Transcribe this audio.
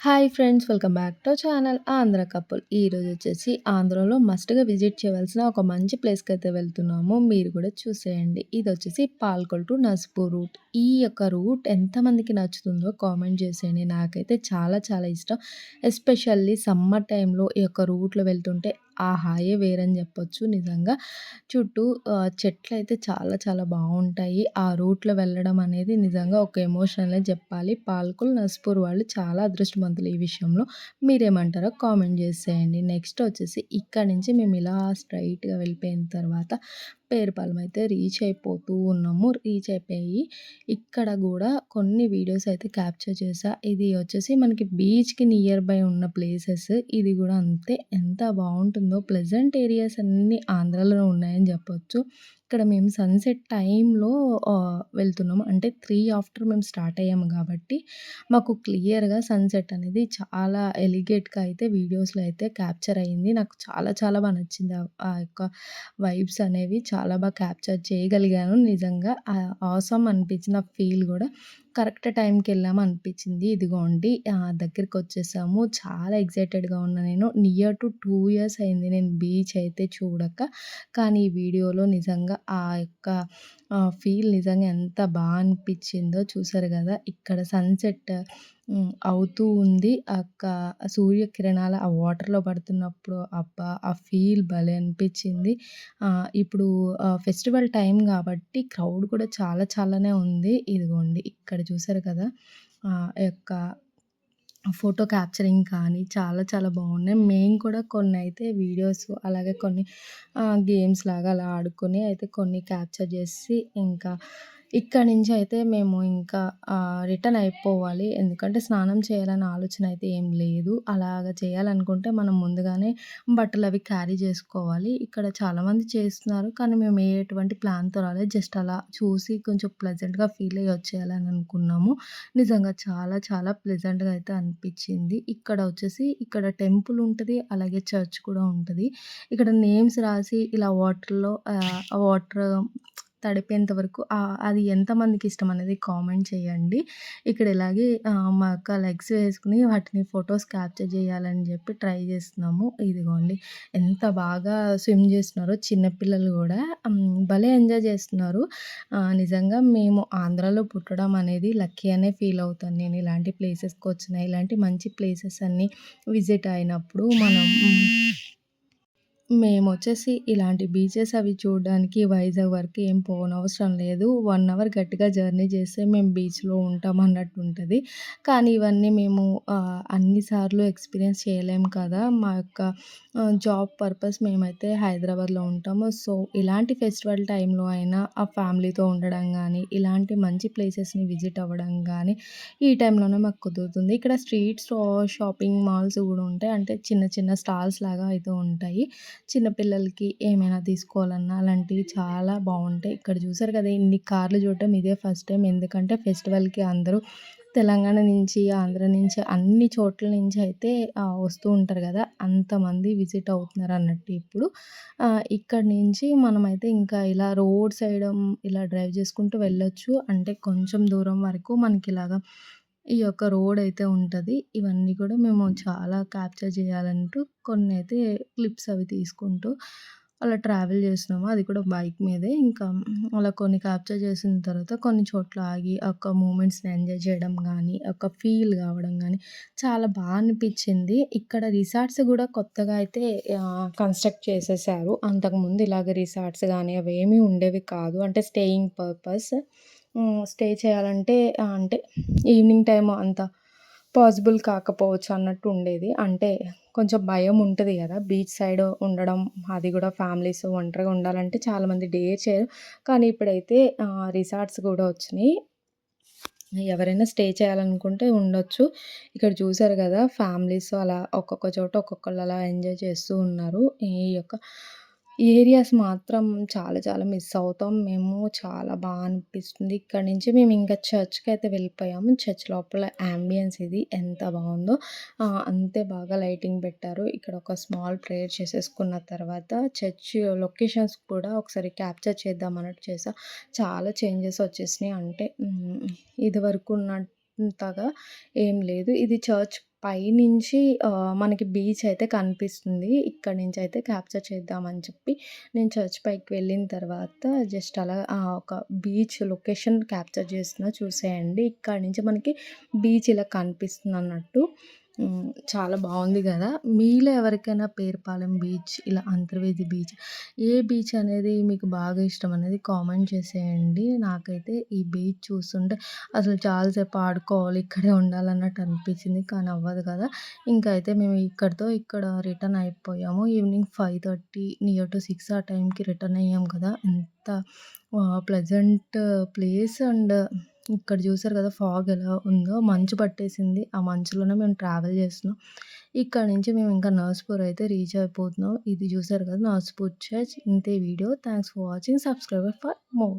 Hi friends welcome back to channel Andhra couple. ఈరోజు వచ్చేసి ఆంధ్రలో మస్ట్గా విజిట్ చేయవలసిన ఒక మంచి ప్లేస్కి అయితే వెళ్తున్నాము. మీరు కూడా చూసేయండి. ఇది వచ్చేసి పాల్కొల్ టు నస్పూర్ రూట్. ఈ యొక్క రూట్ ఎంతమందికి నచ్చుతుందో కామెంట్ చేసేయండి. నాకైతే చాలా చాలా ఇష్టం. ఎస్పెషల్లీ సమ్మర్ టైంలో ఈ యొక్క రూట్లో వెళ్తుంటే ఆ హాయే వేరని చెప్పొచ్చు నిజంగా. చుట్టూ చెట్లు అయితే చాలా చాలా బాగుంటాయి ఆ రూట్లో వెళ్ళడం అనేది నిజంగా ఒక ఎమోషనలే చెప్పాలి. పాల్కుల్ నస్పూర్ వాళ్ళు చాలా అదృష్టవంతులు ఈ విషయంలో. మీరేమంటారో కామెంట్ చేసేయండి. నెక్స్ట్ వచ్చేసి ఇక్కడ నుంచి మేము ఇలా స్ట్రైట్గా వెళ్ళిపోయిన తర్వాత పేరుపాలెం అయితే రీచ్ అయిపోతూ ఉన్నాము. రీచ్ అయిపోయి ఇక్కడ కూడా కొన్ని వీడియోస్ అయితే క్యాప్చర్ చేసా ఇది వచ్చేసి మనకి బీచ్కి నియర్ బై ఉన్న ప్లేసెస్. ఇది కూడా అంతే. ఎంత బాగుంటుందో ప్లెజెంట్ ఏరియాస్ అన్నీ ఆంధ్రాలో ఉన్నాయని చెప్పొచ్చు. ఇక్కడ మేము సన్సెట్ టైంలో వెళ్తున్నాము అంటే త్రీ ఆఫ్టర్ మేము స్టార్ట్ అయ్యాము కాబట్టి మాకు క్లియర్గా సన్సెట్ అనేది చాలా ఎలిగేట్గా అయితే వీడియోస్లో అయితే క్యాప్చర్ అయ్యింది నాకు చాలా చాలా బాగా నచ్చింది. ఆ యొక్క వైబ్స్ అనేవి చాలా బాగా క్యాప్చర్ చేయగలిగాను. నిజంగా ఆసమ్ అనిపించిన ఫీల్ కూడా కరెక్ట్ టైంకి వెళ్ళాము అనిపించింది. ఇదిగోండి దగ్గరికి వచ్చేసాము చాలా ఎక్సైటెడ్గా ఉన్నా నేను. నియర్ టు టూ ఇయర్స్ అయింది నేను బీచ్ అయితే చూడక. కానీ ఈ వీడియోలో నిజంగా ఆ యొక్క ఫీల్ నిజంగా ఎంత బాగా అనిపించిందో చూసారు కదా! ఇక్కడ సన్సెట్ అవుతూ ఉంది. అక్క సూర్యకిరణాలు ఆ వాటర్లో పడుతున్నప్పుడు అబ్బా! ఆ ఫీల్ భలే అనిపించింది. ఇప్పుడు ఫెస్టివల్ టైం కాబట్టి క్రౌడ్ కూడా చాలా చాలానే ఉంది. ఇదిగోండి ఇక్కడ చూసారు కదా! యొక్క ఫోటో క్యాప్చరింగ్ కానీ చాలా చాలా బాగున్నాయి. మేము కూడా కొన్ని అయితే వీడియోస్ అలాగే కొన్ని గేమ్స్ లాగా అలా ఆడుకొని అయితే కొన్ని క్యాప్చర్ చేసి ఇంకా ఇక్కడ నుంచి అయితే మేము ఇంకా రిటర్న్ అయిపోవాలి. ఎందుకంటే స్నానం చేయాలనే ఆలోచన అయితే ఏం లేదు. అలాగ చేయాలనుకుంటే మనం ముందుగానే బట్టలు అవి క్యారీ చేసుకోవాలి. ఇక్కడ చాలామంది చేస్తున్నారు. కానీ మేము ఏ ఎటువంటి ప్లాన్తో రాలేదు. జస్ట్ అలా చూసి కొంచెం ప్లెజెంట్గా ఫీల్ అయ్యి వచ్చేయాలని అనుకున్నాము. నిజంగా చాలా చాలా ప్లెజెంట్గా అయితే అనిపించింది. ఇక్కడ వచ్చేసి ఇక్కడ టెంపుల్ ఉంటుంది. అలాగే చర్చ్ కూడా ఉంటుంది. ఇక్కడ నేమ్స్ రాసి ఇలా వాటర్లో వాటర్ తడిపేంత వరకు అది ఎంతమందికి ఇష్టం అనేది కామెంట్ చేయండి. ఇక్కడ ఇలాగే మా అక్క లెగ్స్ వేసుకుని వాటిని ఫొటోస్ క్యాప్చర్ చేయాలని చెప్పి ట్రై చేస్తున్నాము. ఇదిగోండి ఎంత బాగా స్విమ్ చేస్తున్నారో చిన్నపిల్లలు కూడా. భలే ఎంజాయ్ చేస్తున్నారు. నిజంగా మేము ఆంధ్రాలో పుట్టడం అనేది లక్కీ అనే ఫీల్ అవుతాను నేను ఇలాంటి ప్లేసెస్కి వచ్చిన ఇలాంటి మంచి ప్లేసెస్ అన్నీ విజిట్ అయినప్పుడు మనం మేము వచ్చేసి ఇలాంటి బీచెస్ అవి చూడడానికి వైజాగ్ వరకు ఏం పోనవసరం లేదు. వన్ అవర్ గట్టిగా జర్నీ చేస్తే మేము బీచ్లో ఉంటాం అన్నట్టు ఉంటుంది. కానీ ఇవన్నీ మేము అన్ని సార్లు ఎక్స్పీరియన్స్ చేయలేము కదా. మా యొక్క జాబ్ పర్పస్ మేమైతే హైదరాబాద్లో ఉంటాము. సో ఇలాంటి ఫెస్టివల్ టైంలో అయినా ఆ ఫ్యామిలీతో ఉండడం కానీ ఇలాంటి మంచి ప్లేసెస్ని విజిట్ అవ్వడం కానీ ఈ టైంలోనే మాకు కుదురుతుంది. ఇక్కడ స్ట్రీట్స్ షాపింగ్ మాల్స్ కూడా ఉంటాయి. అంటే చిన్న చిన్న స్టాల్స్ లాగా అయితే ఉంటాయి. చిన్నపిల్లలకి ఏమైనా తీసుకోవాలన్నా అలాంటివి చాలా బాగుంటాయి. ఇక్కడ చూసారు కదా ఇన్ని కార్లు చూడటం ఇదే ఫస్ట్ టైం ఎందుకంటే ఫెస్టివల్కి అందరూ తెలంగాణ నుంచి ఆంధ్ర నుంచి అన్ని చోట్ల నుంచి అయితే వస్తూ ఉంటారు కదా అంతమంది విజిట్ అవుతున్నారు అన్నట్టు ఇప్పుడు. ఇక్కడ నుంచి మనమైతే ఇంకా ఇలా రోడ్ సైడ్ ఇలా డ్రైవ్ చేసుకుంటూ వెళ్ళొచ్చు. అంటే కొంచెం దూరం వరకు మనకి ఇలాగా ఈ యొక్క రోడ్ అయితే ఉంటుంది. ఇవన్నీ కూడా మేము చాలా క్యాప్చర్ చేయాలంటూ కొన్ని అయితే క్లిప్స్ అవి తీసుకుంటూ అలా ట్రావెల్ చేసినాము అది కూడా బైక్ మీదే. ఇంకా అలా కొన్ని క్యాప్చర్ చేసిన తర్వాత కొన్ని చోట్ల ఆగి ఒక మూమెంట్స్ని ఎంజాయ్ చేయడం కానీ ఒక ఫీల్ కావడం కానీ చాలా బాగా అనిపించింది. ఇక్కడ రిసార్ట్స్ కూడా కొత్తగా అయితే కన్స్ట్రక్ట్ చేసేసారు. అంతకుముందు ఇలాగ రిసార్ట్స్ కానీ అవి ఏమీ ఉండేవి కాదు. అంటే స్టేయింగ్ పర్పస్. స్టే చేయాలంటే అంటే ఈవినింగ్ టైం అంత పాసిబుల్ కాకపోవచ్చు అన్నట్టు ఉండేది. అంటే కొంచెం భయం ఉంటుంది కదా బీచ్ సైడ్ ఉండడం అది కూడా ఫ్యామిలీస్ ఒంటరిగా ఉండాలంటే చాలామంది డే చేయరు. కానీ ఇప్పుడైతే రిసార్ట్స్ కూడా వచ్చినాయి. ఎవరైనా స్టే చేయాలనుకుంటే ఉండొచ్చు. ఇక్కడ చూసారు కదా ఫ్యామిలీస్ అలా ఒక్కొక్క చోట ఒక్కొక్కళ్ళు అలా ఎంజాయ్ చేస్తూ ఉన్నారు. ఈ యొక్క ఏరియాస్ మాత్రం చాలా చాలా మిస్ అవుతాం. మేము చాలా బాగా అనిపిస్తుంది. ఇక్కడ నుంచి మేము ఇంకా చర్చ్కి అయితే వెళ్ళిపోయాము. చర్చ్ లోపల యాంబియన్స్ ఇది ఎంత బాగుందో. అంతే బాగా లైటింగ్ పెట్టారు. ఇక్కడ ఒక స్మాల్ ప్రేయర్ చేసేసుకున్న తర్వాత చర్చ్ లొకేషన్స్ కూడా ఒకసారి క్యాప్చర్ చేద్దాం అన్నట్టు చేసా. చాలా చేంజెస్ వచ్చేసినాయి. అంటే ఇది వరకు ఉన్నంతగా ఏం లేదు. ఇది చర్చ్ పైనుంచి మనకి బీచ్ అయితే కనిపిస్తుంది. ఇక్కడి నుంచి అయితే క్యాప్చర్ చేద్దామని చెప్పి నేను చర్చ్ పైకి వెళ్ళిన తర్వాత జస్ట్ అలా ఒక బీచ్ లొకేషన్ క్యాప్చర్ చేస్తున్నా చూసేయండి. ఇక్కడి నుంచి మనకి బీచ్ ఇలా కనిపిస్తుంది అన్నట్టు చాలా బాగుంది కదా మీలో ఎవరికైనా పేరుపాలెం బీచ్, ఇలా అంతర్వేది బీచ్ ఏ బీచ్ అనేది మీకు బాగా ఇష్టం అనేది కామెంట్ చేసేయండి. నాకైతే ఈ బీచ్ చూస్తుంటే అసలు చాలాసేపు ఆడుకోవాలి, ఇక్కడే ఉండాలన్నట్టు అనిపించింది. కానీ అవ్వదు కదా! ఇంకా అయితే మేము ఇక్కడితో ఇక్కడ రిటర్న్ అయిపోయాము. ఈవినింగ్ 5:30 నియర్ టు సిక్స్ ఆ టైంకి రిటర్న్ అయ్యాం కదా! ఎంత ప్లెజెంట్ ప్లేస్ అండ్ ఇక్కడ చూసారు కదా! ఫాగ్ ఎలా ఉందో మంచు పట్టేసింది. ఆ మంచులోనే మేము ట్రావెల్ చేస్తున్నాం. ఇక్కడ నుంచి మేము ఇంకా నర్స్పూర్ అయితే రీచ్ అయిపోతున్నాం. ఇది చూసారు కదా! నర్స్పూర్ చర్చ్. ఇంతే video. Thanks for watching. Subscriber for more.